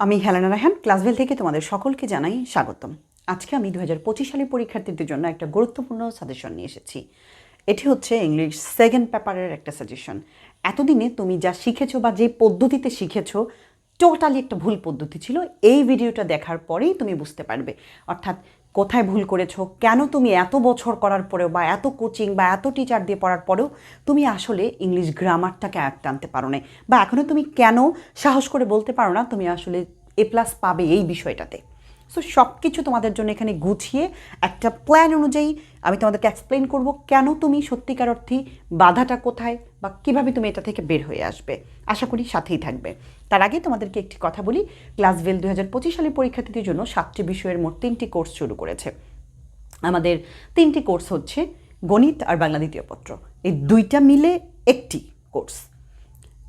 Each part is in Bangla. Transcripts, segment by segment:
আমি হেলানা রাহান ক্লাসভেল থেকে তোমাদের সকলকে জানাই স্বাগতম। আজকে আমি দু হাজার পঁচিশ সালের পরীক্ষার্থীদের জন্য একটা গুরুত্বপূর্ণ সাজেশন নিয়ে এসেছি। এটি হচ্ছে ইংলিশ সেকেন্ড পেপারের একটা সাজেশন এতদিনে তুমি যা শিখেছো বা যে পদ্ধতিতে শিখেছো টোটালি একটা ভুল পদ্ধতি ছিল। এই ভিডিওটা দেখার পরেই তুমি বুঝতে পারবে। অর্থাৎ কোথায় ভুল করেছ? কেন তুমি এত বছর করার পরেও বা এত কোচিং বা এত টিচার দিয়ে পড়ার পরেও তুমি আসলে ইংলিশ গ্রামারটাকে আয়ত্তে আনতে পারো না বা এখনও তুমি কেন সাহস করে বলতে পারো না তুমি আসলে এ প্লাস পাবে এই বিষয়টাতে? সো সব কিছু তোমাদের জন্য এখানে গুছিয়ে একটা প্ল্যান অনুযায়ী আমি তোমাদেরকে এক্সপ্লেন করব কেন তুমি সত্যিকার অর্থে বাধাটা কোথায় বা কীভাবে তুমি এটা থেকে বের হয়ে আসবে। আশা করি সাথেই থাকবে। তার আগে তোমাদেরকে একটি কথা বলি ক্লাস ক্লাসভেল দু হাজার পঁচিশ সালের পরীক্ষার্থীদের জন্য সাতটি বিষয়ের মোট তিনটি কোর্স শুরু করেছে। আমাদের তিনটি কোর্স হচ্ছে গণিত আর বাংলা দ্বিতীয় পত্র। এই দুইটা মিলে একটি কোর্স।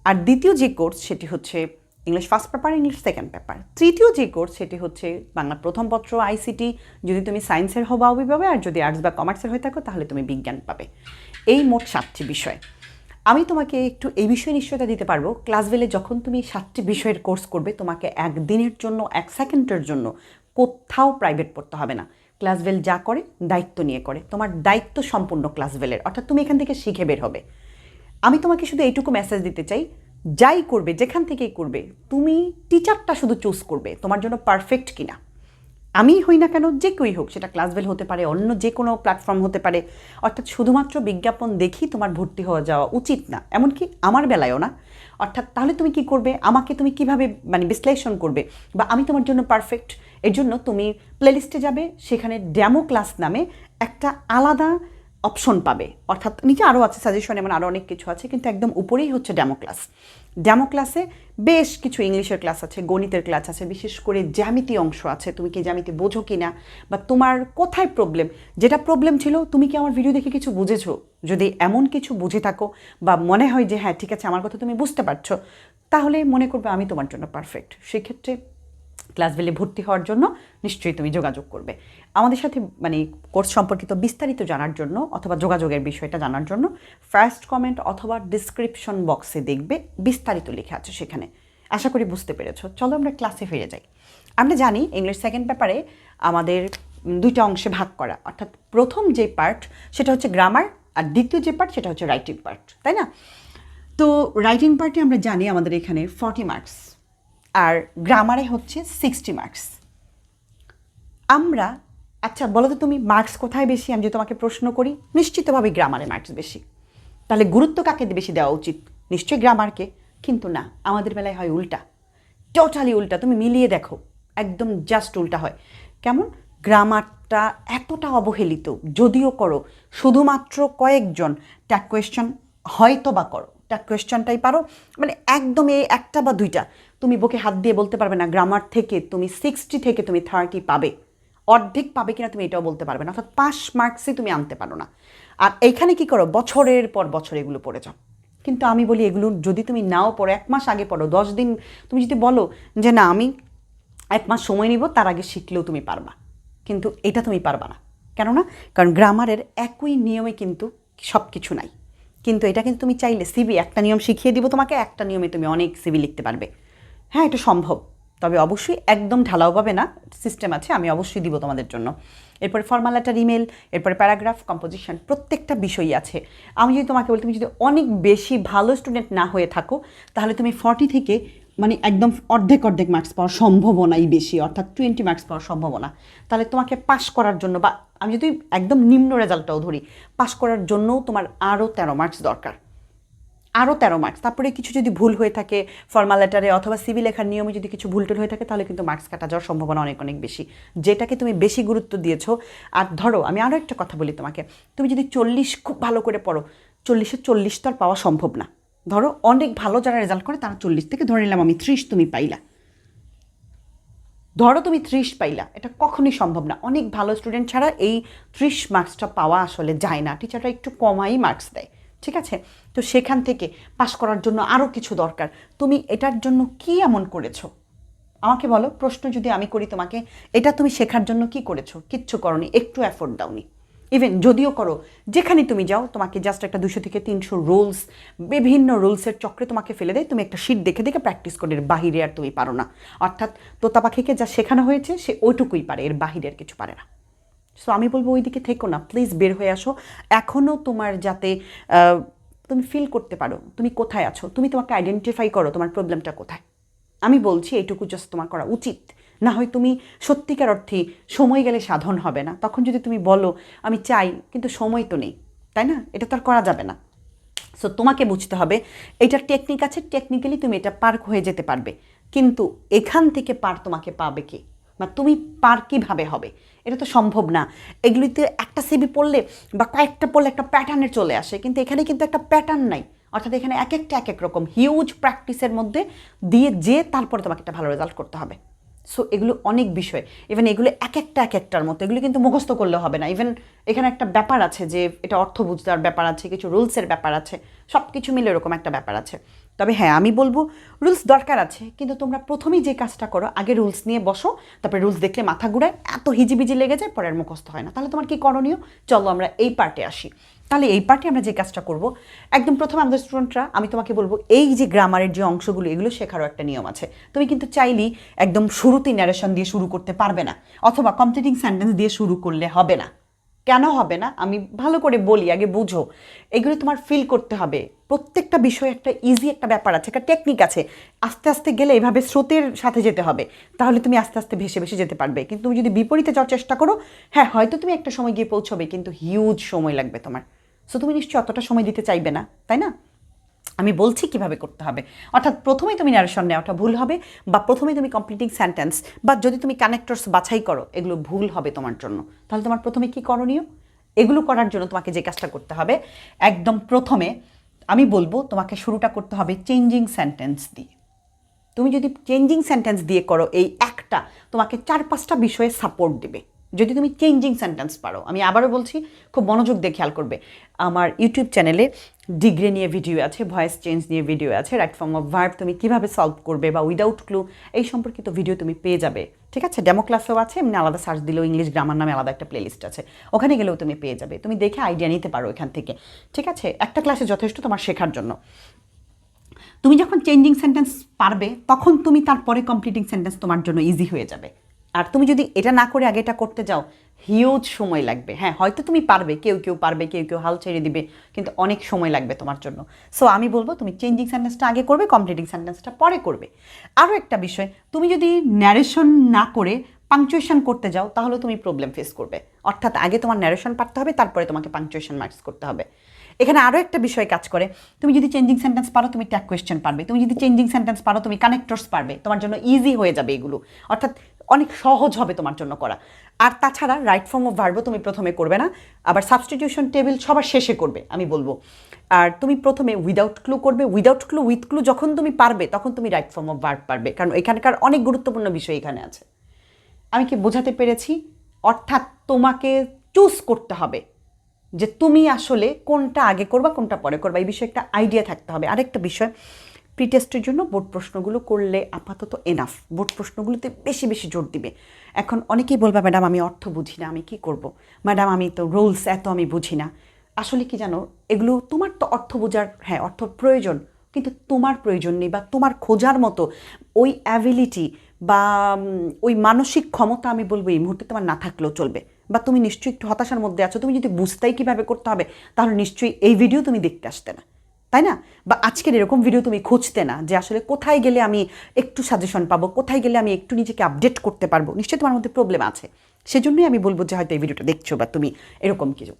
আর দ্বিতীয় যে কোর্স সেটি হচ্ছে English first paper, English second paper. তৃতীয় যে কোর্স সেটি হচ্ছে বাংলা প্রথম পত্র, আইসিটি। যদি তুমি সায়েন্সের হও বা পাবে আর যদি আর্টস বা কমার্সের হয়ে থাকো, তাহলে তুমি বিজ্ঞান পাবে। এই মোট সাতটি বিষয়। আমি তোমাকে একটু এই বিষয়ে নিশ্চয়তা দিতে পারব। ক্লাসভেলে যখন তুমি সাতটি বিষয়ের কোর্স করবে, তোমাকে একদিনের জন্য, এক সেকেন্ডের জন্য কোথাও প্রাইভেট পড়তে হবে না। ক্লাসভেল যা করে, দায়িত্ব নিয়ে করে। তোমার দায়িত্ব সম্পূর্ণ ক্লাসভেলের অর্থাৎ তুমি এখান থেকে শিখে বের হবে। আমি তোমাকে শুধু এইটুকু মেসেজ দিতে চাই, যাই করবে, যেখান থেকেই করবে, তুমি টিচারটা শুধু চুজ করবে, তোমার জন্য পারফেক্ট কিনা। আমি হই না কেন, যে কেউই হোক, সেটা ক্লাসভেল হতে পারে, অন্য যে কোনো প্ল্যাটফর্ম হতে পারে, অর্থাৎ শুধুমাত্র বিজ্ঞাপন দেখি তোমার ভর্তি হওয়া যাওয়া উচিত না, এমনকি আমার বেলায়ও না। অর্থাৎ তাহলে তুমি কি করবে? আমাকে তুমি কীভাবে মানে বিশ্লেষণ করবে? বা আমি তোমার জন্য পারফেক্ট এর জন্য তুমি প্লেলিস্টে যাবে, সেখানে ড্যামো ক্লাস নামে একটা আলাদা অপশন পাবে। অর্থাৎ নিচে আরও আছে সাজেশন এমন আরও অনেক কিছু আছে, কিন্তু একদম উপরেই হচ্ছে ড্যামো ক্লাস ড্যামো ক্লাসে বেশ কিছু ইংলিশের ক্লাস আছে, গণিতের ক্লাস আছে, বিশেষ করে জ্যামিতি অংশ আছে। তুমি কি জ্যামিতি বোঝো কি না বা তোমার কোথায় প্রবলেম যেটা প্রবলেম ছিল, তুমি কি আমার ভিডিও দেখে কিছু বুঝেছ? যদি এমন কিছু বুঝে থাকো বা মনে হয় যে হ্যাঁ ঠিক আছে, আমার কথা তুমি বুঝতে পারছ, তাহলে মনে করবে আমি তোমার জন্য পারফেক্ট সেক্ষেত্রে ক্লাসভেলে ভর্তি হওয়ার জন্য নিশ্চয়ই তুমি যোগাযোগ করবে। আমাদের সাথে মানে কোর্স সম্পর্কিত বিস্তারিত জানার জন্য অথবা যোগাযোগের বিষয়টা জানার জন্য ফার্স্ট কমেন্ট অথবা ডিসক্রিপশন বক্সে দেখবে, বিস্তারিত লেখা আছে সেখানে। আশা করি বুঝতে পেরেছ। চলো আমরা ক্লাসে ফিরে যাই। আমরা জানি ইংলিশ সেকেন্ড পেপারে আমাদের দুইটা অংশে ভাগ করা। অর্থাৎ প্রথম যে পার্ট সেটা হচ্ছে গ্রামার আর দ্বিতীয় যে পার্ট সেটা হচ্ছে রাইটিং পার্ট তাই না? তো রাইটিং পার্টে আমরা জানি আমাদের এখানে ফর্টি মার্কস আর গ্রামারে হচ্ছে সিক্সটি মার্কস আমরা আচ্ছা বলো তো তুমি মার্কস কোথায় বেশি? আমি যদি তোমাকে প্রশ্ন করি, নিশ্চিতভাবে গ্রামারে মার্কস বেশি। তাহলে গুরুত্ব কাকে বেশি দেওয়া উচিত? নিশ্চয়ই গ্রামারকে কিন্তু না, আমাদের বেলায় হয় উল্টা। টোটালি উল্টা, তুমি মিলিয়ে দেখো, একদম জাস্ট উল্টা হয়। কেমন? গ্রামারটা এতটা অবহেলিত, যদিও করো, শুধুমাত্র কয়েকজন ট্যাগ কোয়েশ্চন হয়তো বা করো। ট্যাগ কোয়েশ্চনটাই পারো। মানে একদম এই একটা বা দুইটা। তুমি বুকে হাত দিয়ে বলতে পারবে না গ্রামার থেকে তুমি সিক্সটি থেকে তুমি থার্টি পাবে। অর্ধেক পাবে কিনা তুমি এটাও বলতে পারবে না। অর্থাৎ পাঁচ মার্কসই তুমি আনতে পারো না। আর এইখানে কি করো, বছরের পর বছর এগুলো পড়ে যাও। কিন্তু আমি বলি এগুলো যদি তুমি নাও পড়ো, এক মাস আগে পড়ো, দশ দিন, তুমি যদি বলো যে না, আমি এক মাস সময় নিব, তার আগে শিখলেও তুমি পারবা। কিন্তু এটা তুমি পারবা না। কেননা? কারণ গ্রামারের একই নিয়মে কিন্তু সব কিছু নাই। কিন্তু এটা কিন্তু তুমি চাইলে সিবি একটা নিয়ম শিখিয়ে দিব তোমাকে, একটা নিয়মে তুমি অনেক সিবি লিখতে পারবে। হ্যাঁ এটা সম্ভব। তবে অবশ্যই একদম ঢালাও পাবে না সিস্টেম আছে, আমি অবশ্যই দিব তোমাদের জন্য। এরপরে ফর্মাল লেটার ইমেল এরপরে প্যারাগ্রাফ কম্পোজিশন প্রত্যেকটা বিষয়ই আছে। আমি যদি তোমাকে বলি, তুমি যদি অনেক বেশি ভালো স্টুডেন্ট না হয়ে থাকো, তাহলে তুমি ফর্টি থেকে মানে একদম অর্ধেক অর্ধেক মার্কস পাওয়ার সম্ভাবনাই বেশি, অর্থাৎ টোয়েন্টি মার্কস পাওয়ার সম্ভাবনা। তাহলে তোমাকে পাস করার জন্য বা আমি যদি একদম নিম্ন রেজাল্টটাও ধরি পাস করার জন্যও তোমার আরও তেরো মার্কস দরকার। আরও তেরো মার্কস তারপরে কিছু যদি ভুল হয়ে থাকে ফর্মাল লেটারে অথবা সিভি লেখার নিয়মে যদি কিছু ভুল টুল হয়ে থাকে, তাহলে কিন্তু মার্কস কাটা যাওয়ার সম্ভাবনা অনেক অনেক বেশি। যেটাকে তুমি বেশি গুরুত্ব দিয়েছ, আর ধরো আমি আরও একটা কথা বলি তোমাকে, তুমি যদি চল্লিশ খুব ভালো করে পড়ো, চল্লিশে চল্লিশ তো আর পাওয়া সম্ভব না। ধরো অনেক ভালো যারা রেজাল্ট করে তারা চল্লিশ থেকে ধরে নিলাম আমি ত্রিশ তুমি পাইলা। ধরো তুমি ত্রিশ পাইলা, এটা কখনই সম্ভব না। অনেক ভালো স্টুডেন্ট ছাড়া এই ত্রিশ মার্কসটা পাওয়া আসলে যায় না। টিচাররা একটু কমাই মার্কস দেয়, ঠিক আছে? তো সেখান থেকে পাশ করার জন্য আরও কিছু দরকার। তুমি এটার জন্য কি এমন করেছ? আমাকে বলো, প্রশ্ন যদি আমি করি তোমাকে, এটা তুমি শেখার জন্য কি করেছ? কিচ্ছু করনি, একটু এফোর্ট দাওনি। ইভেন যদিও করো, যেখানে তুমি যাও, তোমাকে জাস্ট একটা দুশো থেকে তিনশো রোলস, বিভিন্ন রোলসের চক্রে তোমাকে ফেলে দেয়, তুমি একটা শিট দেখে দেখে প্র্যাকটিস করে, এর বাহিরে আর তুমি পারো না। অর্থাৎ তোতা পাখিকে যা শেখানো হয়েছে, সে ওইটুকুই পারে, এর বাহিরে আর কিছু পারে না। সো আমি বলব ওই দিকে থেকো না প্লিজ বের হয়ে আসো। এখনও তোমার যাতে তুমি ফিল করতে পারো, তুমি কোথায় আছো, তুমি তোমাকে আইডেন্টিফাই করো তোমার প্রবলেমটা কোথায়। আমি বলছি এইটুকু জাস্ট তোমার করা উচিত। না হয় তুমি সত্যিকার অর্থে সময় গেলে সাধন হবে না। তখন যদি তুমি বলো, আমি চাই, কিন্তু সময় তো নেই। তাই না? এটা তো আর করা যাবে না। সো তোমাকে বুঝতে হবে, এটার টেকনিক আছে টেকনিক্যালি তুমি এটা পার হয়ে যেতে পারবে। কিন্তু এখান থেকে পার তোমাকে পাবে কে? বা তুমি পার কীভাবে হবে? এটা তো সম্ভব না। এগুলিতে একটা সিবি পড়লে বা কয়েকটা পড়লে একটা প্যাটার্নে চলে আসে, কিন্তু এখানে কিন্তু একটা প্যাটার্ন নাই। অর্থাৎ এখানে এক একটা, এক এক রকম হিউজ প্র্যাকটিসের মধ্যে দিয়ে, যে তারপরে তোমাকে একটা ভালো রেজাল্ট করতে হবে। সো এগুলো অনেক বিষয়। ইভেন এগুলো এক একটা, এক একটার মতো। এগুলো কিন্তু মুখস্থ করলে হবে না। ইভেন এখানে একটা ব্যাপার আছে যে, এটা অর্থ বুঝতে ব্যাপার আছে, কিছু রুলসের ব্যাপার আছে। সব কিছু মিলে এরকম একটা ব্যাপার আছে। তবে হ্যাঁ আমি বলব রুলস দরকার আছে, কিন্তু তোমরা প্রথমেই যে কাজটা করো, আগে রুলস নিয়ে বসো, তারপরে রুলস দেখলে মাথা ঘুরায়, এত হিজিবিজি লেগে যায়, পরে আর মুখস্থ হয় না। তাহলে তোমার কি করণীয়? চলো আমরা এই পার্টে আসি। তাহলে এই পার্টে আমরা যে কাজটা করব, একদম প্রথমে আমাদের স্টুডেন্টরা আমি তোমাকে বলব, এই যে গ্রামারের যে অংশগুলো, এগুলো শেখারও একটা নিয়ম আছে। তুমি কিন্তু চাইলেই একদম শুরুতেই ন্যারেশন দিয়ে শুরু করতে পারবে না, অথবা কমপ্লিটিং সেন্টেন্স দিয়ে শুরু করলে হবে না। কেন হবে না? আমি ভালো করে বলি, আগে বুঝো। এগুলো তোমার ফিল করতে হবে। প্রত্যেকটা বিষয়ে একটা ইজি একটা ব্যাপার আছে, একটা টেকনিক আছে। আস্তে আস্তে গেলে এভাবে স্রোতের সাথে যেতে হবে, তাহলে তুমি আস্তে আস্তে ভেসে ভেসে যেতে পারবে। কিন্তু তুমি যদি বিপরীতে যাওয়ার চেষ্টা করো হ্যাঁ হয়তো তুমি একটা সময় গিয়ে পৌঁছবে, কিন্তু হিউজ সময় লাগবে তোমার। সো তুমি নিশ্চয়ই অতটা সময় দিতে চাইবে না, তাই না? আমি বলছি কীভাবে করতে হবে। অর্থাৎ প্রথমেই তুমি ন্যারেশন নেওয়াটা ভুল হবে বা প্রথমেই তুমি কমপ্লিটিং সেন্টেন্স বা যদি তুমি কানেক্টরস বাছাই করো, এগুলো ভুল হবে তোমার জন্য। তাহলে তোমার প্রথমে কি করণীয়? এগুলো করার জন্য তোমাকে যে কাজটা করতে হবে, একদম প্রথমে আমি বলব তোমাকে শুরুটা করতে হবে চেঞ্জিং সেন্টেন্স দিয়ে। তুমি যদি চেঞ্জিং সেন্টেন্স দিয়ে করো, এই একটা তোমাকে চার পাঁচটা বিষয়ে সাপোর্ট দেবে। যদি তুমি চেঞ্জিং সেন্টেন্স পারো, আমি আবারও বলছি, খুব মনোযোগ দিয়ে খেয়াল করবে। আমার ইউটিউব চ্যানেলে ডিগ্রি নিয়ে ভিডিও আছে ভয়েস চেঞ্জ নিয়ে ভিডিও আছে রাইট ফর্ম অফ ভার্ব তুমি কীভাবে সলভ করবে বা উইদাউট ক্লু এই সম্পর্কিত ভিডিও তুমি পেয়ে যাবে। ঠিক আছে? ডেমো ক্লাসেও আছে, এমনি আলাদা সার্চ দিলেও ইংলিশ গ্রামার নামে আলাদা একটা প্লেলিস্ট আছে। ওখানে গেলেও তুমি পেয়ে যাবে। তুমি দেখে আইডিয়া নিতে পারো এখান থেকে। ঠিক আছে? একটা ক্লাসে যথেষ্ট তোমার শেখার জন্য। তুমি যখন চেঞ্জিং সেন্টেন্স পারবে, তখন তুমি তারপরে কমপ্লিটিং সেন্টেন্স তোমার জন্য ইজি হয়ে যাবে। আর তুমি যদি এটা না করে আগে এটা করতে যাও হিউজ সময় লাগবে। হ্যাঁ হয়তো তুমি পারবে, কেউ কেউ পারবে, কেউ কেউ হাল ছেড়ে দিবে, কিন্তু অনেক সময় লাগবে তোমার জন্য। সো আমি বলব, তুমি চেঞ্জিং সেন্টেন্সটা আগে করবে কমপ্লিটিং সেন্টেন্সটা পরে করবে। আরও একটা বিষয়, তুমি যদি ন্যারেশন না করে পাংচুয়েশন করতে যাও, তাহলে তুমি প্রবলেম ফেস করবে। অর্থাৎ আগে তোমার ন্যারেশন পারতে হবে, তারপরে তোমাকে পাংচুয়েশন মার্কস করতে হবে। এখানে আরও একটা বিষয় কাজ করে, তুমি যদি চেঞ্জিং সেন্টেন্স পারো, তুমি ট্যাগ কোয়েশ্চেন পারবে। তুমি যদি চেঞ্জিং সেন্টেন্স পারো, তুমি কানেক্টরস পারবে। তোমার জন্য ইজি হয়ে যাবে এগুলো। অর্থাৎ অনেক সহজ হবে তোমার জন্য করা। আর তাছাড়া রাইট ফর্ম অফ ভার্বও তুমি প্রথমে করবে না, আবার সাবস্টিটিউশন টেবিল সবার শেষে করবে, আমি বলব। আর তুমি প্রথমে উইদাউট ক্লু করবে উইদাউট ক্লু উইথ ক্লু যখন তুমি পারবে, তখন তুমি রাইট ফর্ম অফ ভার্ব পারবে, কারণ এখানকার অনেক গুরুত্বপূর্ণ বিষয় এখানে আছে। আমি কি বোঝাতে পেরেছি? অর্থাৎ তোমাকে চুজ করতে হবে যে তুমি আসলে কোনটা আগে করবা, কোনটা পরে করবা, এই বিষয়ে একটা আইডিয়া থাকতে হবে। আরেকটা বিষয় টেস্টের জন্য বোর্ড প্রশ্নগুলো করলে আপাতত এনাফ বোর্ড প্রশ্নগুলোতে বেশি বেশি জোর দিবে। এখন অনেকেই বলবা, ম্যাডাম, আমি অর্থ বুঝি না, আমি কি করব? ম্যাডাম, আমি তো রুলস, এত আমি বুঝি না। আসলে কি জানো, এগুলো তোমার তো অর্থ বোঝার হ্যাঁ অর্থ প্রয়োজন, কিন্তু তোমার প্রয়োজন নেই বা তোমার খোঁজার মতো ওই অ্যাবিলিটি বা ওই মানসিক ক্ষমতা আমি বলব এই মুহূর্তে তোমার না থাকলেও চলবে। বা তুমি নিশ্চয়ই একটু হতাশার মধ্যে আছো, তুমি যদি বুঝতেই কীভাবে করতে হবে, তাহলে নিশ্চয়ই এই ভিডিও তুমি দেখতে আসতে না। তাই না? বা আজকের এরকম ভিডিও তুমি খুঁজতে না যে আসলে কোথায় গেলে আমি একটু সাজেশন পাবো, কোথায় গেলে আমি একটু নিজেকে আপডেট করতে পারব, নিশ্চয়ই তোমার মধ্যে প্রবলেম আছে। সেজন্যই আমি বলব যে হয়তো এই ভিডিওটা দেখছ বা তুমি এরকম কিছু।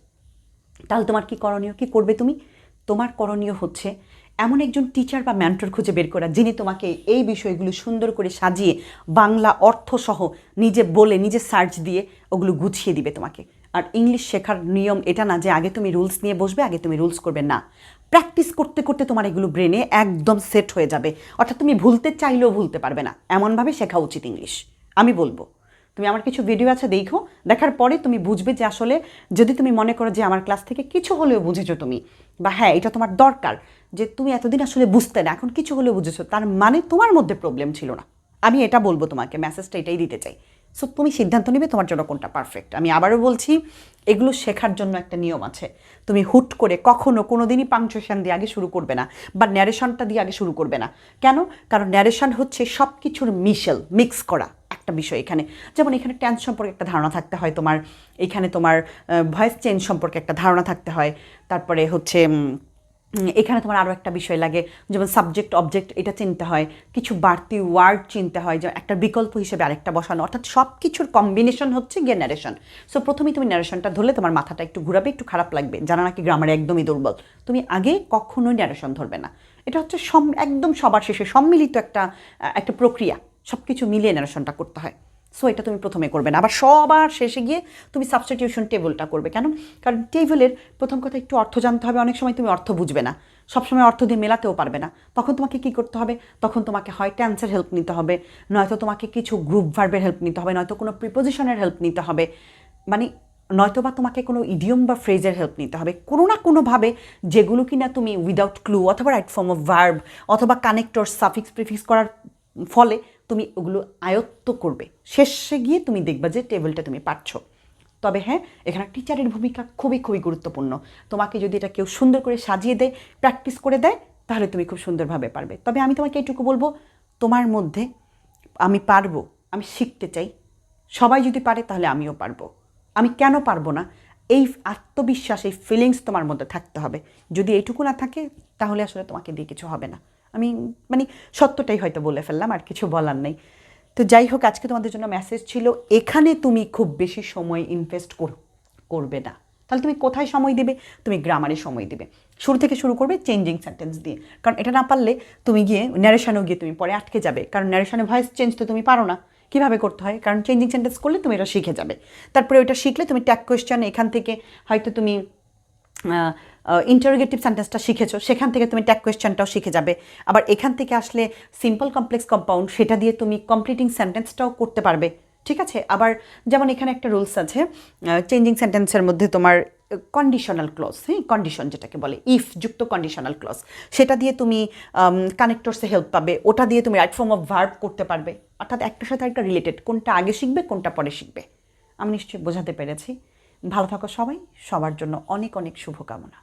তাহলে তোমার কি করণীয়? কি করবে তুমি? তোমার করণীয় হচ্ছে এমন একজন টিচার বা মেন্টর খুঁজে বের করা, যিনি তোমাকে এই বিষয়গুলো সুন্দর করে সাজিয়ে বাংলা অর্থসহ নিজে বলে, নিজে সার্চ দিয়ে ওগুলো গুছিয়ে দিবে তোমাকে। আর ইংলিশ শেখার নিয়ম এটা না যে আগে তুমি রুলস নিয়ে বসবে, আগে তুমি রুলস করবে, না। প্র্যাকটিস করতে করতে তোমার এগুলো ব্রেনে একদম সেট হয়ে যাবে। অর্থাৎ তুমি ভুলতে চাইলেও ভুলতে পারবে না। এমনভাবে শেখা উচিত ইংলিশ আমি বলব। তুমি আমার কিছু ভিডিও আছে, দেখো। দেখার পরে তুমি বুঝবে যে আসলে যদি তুমি মনে করো যে আমার ক্লাস থেকে কিছু হলেও বুঝেছ তুমি, বা হ্যাঁ এটা তোমার দরকার যে তুমি এতদিন আসলে বুঝতে না, এখন কিছু হলেও বুঝেছ, তার মানে তোমার মধ্যে প্রবলেম ছিল না। আমি এটা বলব তোমাকে মেসেজটা এটাই দিতে চাই। সো তুমি সিদ্ধান্ত নিবে তোমার জন্য কোনটা পারফেক্ট আমি আবারও বলছি, এগুলো শেখার জন্য একটা নিয়ম আছে। তুমি হুট করে কখনো কোনো দিনই পাংচুয়েশন দিয়ে আগে শুরু করবে না, বা ন্যারেশনটা দিয়ে আগে শুরু করবে না। কেন? কারণ ন্যারেশন হচ্ছে সব কিছুর মিশেল মিক্স করা একটা বিষয় এখানে। যেমন এখানে টেন্স সম্পর্কে একটা ধারণা থাকতে হয় তোমার, এখানে তোমার ভয়েস চেঞ্জ সম্পর্কে একটা ধারণা থাকতে হয়। তারপরে হচ্ছে এখানে তোমার আরও একটা বিষয় লাগে, যেমন সাবজেক্ট অবজেক্ট এটা চিনতে হয়। কিছু বাড়তি ওয়ার্ড চিনতে হয়, যে একটা বিকল্প হিসেবে আরেকটা বসানো। অর্থাৎ সব কিছুর কম্বিনেশন হচ্ছে গিয়ে ন্যারেশন সো প্রথমেই তুমি ন্যারেশনটা ধরলে তোমার মাথাটা একটু ঘুরাবে, একটু খারাপ লাগবে। জানা নাকি গ্রামারে একদমই দুর্বল। তুমি আগে কখনোই ন্যারেশন ধরবে না। এটা হচ্ছে সম, একদম সবার শেষে সম্মিলিত একটা একটা প্রক্রিয়া। সব কিছু মিলিয়ে ন্যারেশনটা করতে হয়। সো এটা তুমি প্রথমে করবে না। আবার সবার শেষে গিয়ে তুমি সাবস্টিটিউশন টেবিলটা করবে। কেন? কারণ টেবিলের প্রথম কথা একটু অর্থ জানতে হবে। অনেক সময় তুমি অর্থ বুঝবে না। সবসময় অর্থ দিয়ে মেলাতেও পারবে না। তখন তোমাকে কি করতে হবে? তখন তোমাকে হয় ট্যান্সের হেল্প নিতে হবে। নয়তো তোমাকে কিছু গ্রুপ ভার্বের হেল্প নিতে হবে। নয়তো কোনো প্রিপোজিশনের হেল্প নিতে হবে। মানে নয়তো বা তোমাকে কোনো ইডিয়ম বা ফ্রেজের হেল্প নিতে হবে। কোনো না কোনোভাবে যেগুলো কি না তুমি উইদাউট ক্লু অথবা রাইট ফর্ম অফ ভার্ব অথবা কানেক্টর সাফিক্স প্রিফিক্স করার ফলে তুমি ওগুলো আয়ত্ত করবে। শেষে গিয়ে তুমি দেখবা যে টেবিলটা তুমি পারছ তবে হ্যাঁ এখানে টিচারের ভূমিকা খুবই খুবই গুরুত্বপূর্ণ। তোমাকে যদি এটা কেউ সুন্দর করে সাজিয়ে দেয় প্র্যাকটিস করে দেয়, তাহলে তুমি খুব সুন্দরভাবে পারবে। তবে আমি তোমাকে এইটুকু বলব, তোমার মধ্যে আমি পারব, আমি শিখতে চাই। সবাই যদি পারে তাহলে আমিও পারব। আমি কেন পারব না? এই আত্মবিশ্বাস, এই ফিলিংস তোমার মধ্যে থাকতে হবে। যদি এইটুকু না থাকে, তাহলে আসলে তোমাকে দিয়ে কিছু হবে না। আমি মানে সত্যটাই হয়তো বলে ফেললাম, আর কিছু বলার নেই। তো যাই হোক, আজকে তোমাদের জন্য মেসেজ ছিল, এখানে তুমি খুব বেশি সময় ইনভেস্ট করবে না। তাহলে তুমি কোথায় সময় দিবে? তুমি গ্রামারে সময় দেবে। শুরু থেকে শুরু করবে চেঞ্জিং সেন্টেন্স দিয়ে। কারণ এটা না পারলে তুমি গিয়ে ন্যারেশনেও গিয়ে তুমি পরে আটকে যাবে। কারণ ন্যারেশনে ভয়েস চেঞ্জ তো তুমি পারো না। কীভাবে করতে হয়? কারণ চেঞ্জিং সেন্টেন্স করলে তুমি এটা শিখে যাবে। তারপরে ওইটা শিখলে তুমি ট্যাগ কোয়েশ্চেন এখান থেকে হয়তো তুমি ইন্টারোগেটিভ সেন্টেন্সটা শিখেছো, সেখান থেকে তুমি ট্যাগ কোয়েশ্চেনটাও শিখে যাবে। আবার এখান থেকে আসলে সিম্পল কমপ্লেক্স কম্পাউন্ড সেটা দিয়ে তুমি কমপ্লিটিং সেন্টেন্সটাও করতে পারবে। ঠিক আছে? আবার যেমন এখানে একটা রুলস আছে চেঞ্জিং সেন্টেন্সের মধ্যে তোমার কন্ডিশনাল ক্লজ হ্যাঁ? কন্ডিশন যেটাকে বলে ইফ যুক্ত কন্ডিশনাল ক্লজ সেটা দিয়ে তুমি কানেক্টরসে হেল্প পাবে। ওটা দিয়ে তুমি রাইট ফর্ম অফ ভার্ব করতে পারবে। অর্থাৎ একটার সাথে একটা রিলেটেড কোনটা আগে শিখবে, কোনটা পরে শিখবে। আমি নিশ্চয়ই বোঝাতে পেরেছি। ভালো থাকো সবাই। সবার জন্য অনেক অনেক শুভকামনা।